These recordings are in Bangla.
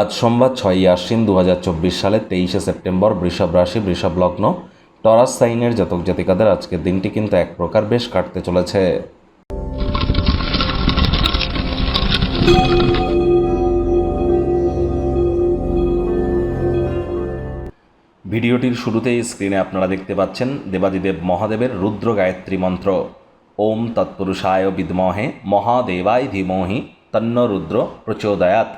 আজ সোমবার ছয়ই আশ্বিন দু সালের তেইশে সেপ্টেম্বর বৃষভ রাশি, বৃষভ লগ্ন। টরাস সাইনের জাতক জাতিকাদের আজকের দিনটি কিন্তু এক প্রকার বেশ কাটতে চলেছে। ভিডিওটির শুরুতেই স্ক্রিনে আপনারা দেখতে পাচ্ছেন দেবাদিদেব মহাদেবের রুদ্র গায়ত্রী মন্ত্র। ওম তৎপুরুষায় বিদ্মহে মহাদেবায় ধীমহি তন্ন রুদ্র প্রচোদয়াত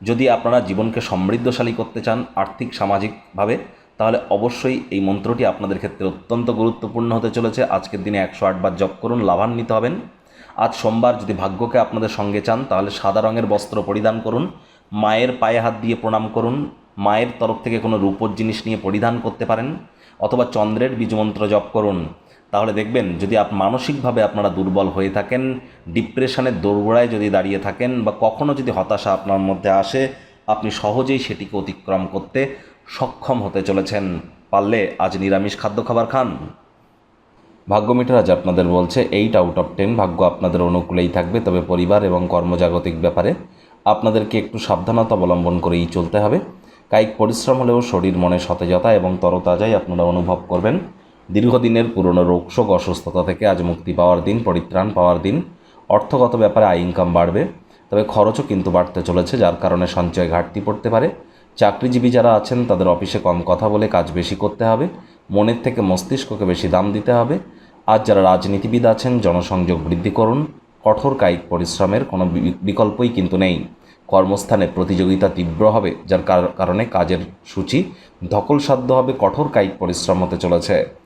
যদি আপনারা জীবনকে সমৃদ্ধশালী করতে চান আর্থিক সামাজিকভাবে তাহলে অবশ্যই এই মন্ত্রটি আপনাদের ক্ষেত্রে অত্যন্ত গুরুত্বপূর্ণ হতে চলেছে। আজকের দিনে একশো আটবার জপ করুন, লাভান্বিত হবেন। আজ সোমবার যদি ভাগ্যকে আপনাদের সঙ্গে চান, তাহলে সাদা রঙের বস্ত্র পরিধান করুন, মায়ের পায়ে হাত দিয়ে প্রণাম করুন, মায়ের তরফ থেকে কোনো রূপোর জিনিস নিয়ে পরিধান করতে পারেন, অথবা চন্দ্রের বীজমন্ত্র জপ করুন। তাহলে দেখবেন যদি আপ, মানসিকভাবে আপনারা দুর্বল হয়ে থাকেন, ডিপ্রেশনের দোরগোড়ায় যদি দাঁড়িয়ে থাকেন বা কখনও যদি হতাশা আপনার মধ্যে আসে, আপনি সহজেই সেটিকে অতিক্রম করতে সক্ষম হতে চলেছেন। পারলে আজ নিরামিষ খাদ্য খাবার খান। ভাগ্যমিটার আজ আপনাদের বলছে এইট আউট অফ টেন ভাগ্য আপনাদের অনুকূলেই থাকবে। তবে পরিবার এবং কর্মজাগতিক ব্যাপারে আপনাদেরকে একটু সাবধানতা অবলম্বন করেই চলতে হবে। কায়িক পরিশ্রম হলেও শরীর মনে সতেজতা এবং তরতাজাই আপনারা অনুভব করবেন। দীর্ঘদিনের পুরনো রোগশোক অসুস্থতা থেকে আজ মুক্তি পাওয়ার দিন, পরিত্রাণ পাওয়ার দিন। অর্থগত ব্যাপারে আয় ইনকাম বাড়বে, তবে খরচও কিন্তু বাড়তে চলেছে, যার কারণে সঞ্চয় ঘাটতি পড়তে পারে। চাকরিজীবী যারা আছেন, তাদের অফিসে কম কথা বলে কাজ বেশি করতে হবে। মনের থেকে মস্তিষ্ককে বেশি দাম দিতে হবে। আজ যারা রাজনীতিবিদ আছেন, জনসংযোগ বৃদ্ধি করুন। কঠোর কায়িক পরিশ্রমের কোনো বিকল্পই কিন্তু নেই। কর্মস্থানে প্রতিযোগিতা তীব্র হবে, যার কার- কারণে কাজের সূচি ধকলসাধ্য হবে। কঠোর কায়িক পরিশ্রম হতে চলেছে।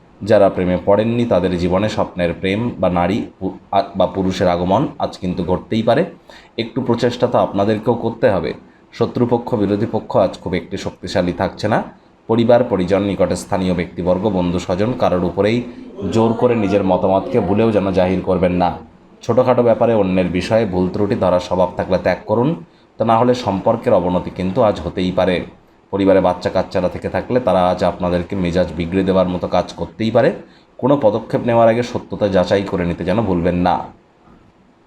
যারা প্রেমে পড়েননি, তাদের জীবনে স্বপ্নের প্রেম বা নারী বা পুরুষের আগমন আজ কিন্তু ঘটতেই পারে। একটু প্রচেষ্টা তো আপনাদেরকেও করতে হবে। শত্রুপক্ষ, বিরোধী পক্ষ আজ খুব একটি শক্তিশালী থাকছে না। পরিবার, পরিজন, নিকটে স্থানীয় ব্যক্তিবর্গ, বন্ধু স্বজন কারোর উপরেই জোর করে নিজের মতামতকে ভুলেও যেন জাহির করবেন না। ছোটোখাটো ব্যাপারে অন্যের বিষয়ে ভুল ত্রুটি ধরার স্বভাব থাকলে ত্যাগ করুন। তা না হলে সম্পর্কের অবনতি কিন্তু আজ হতেই পারে। পরিবারে বাচ্চা কাচ্চারা থেকে থাকলে তারা আজ আপনাদেরকে মেজাজ বিগড়ে দেওয়ার মতো কাজ করতেই পারে। কোনো পদক্ষেপ নেওয়ার আগে সত্যতা যাচাই করে নিতে যেন ভুলবেন না।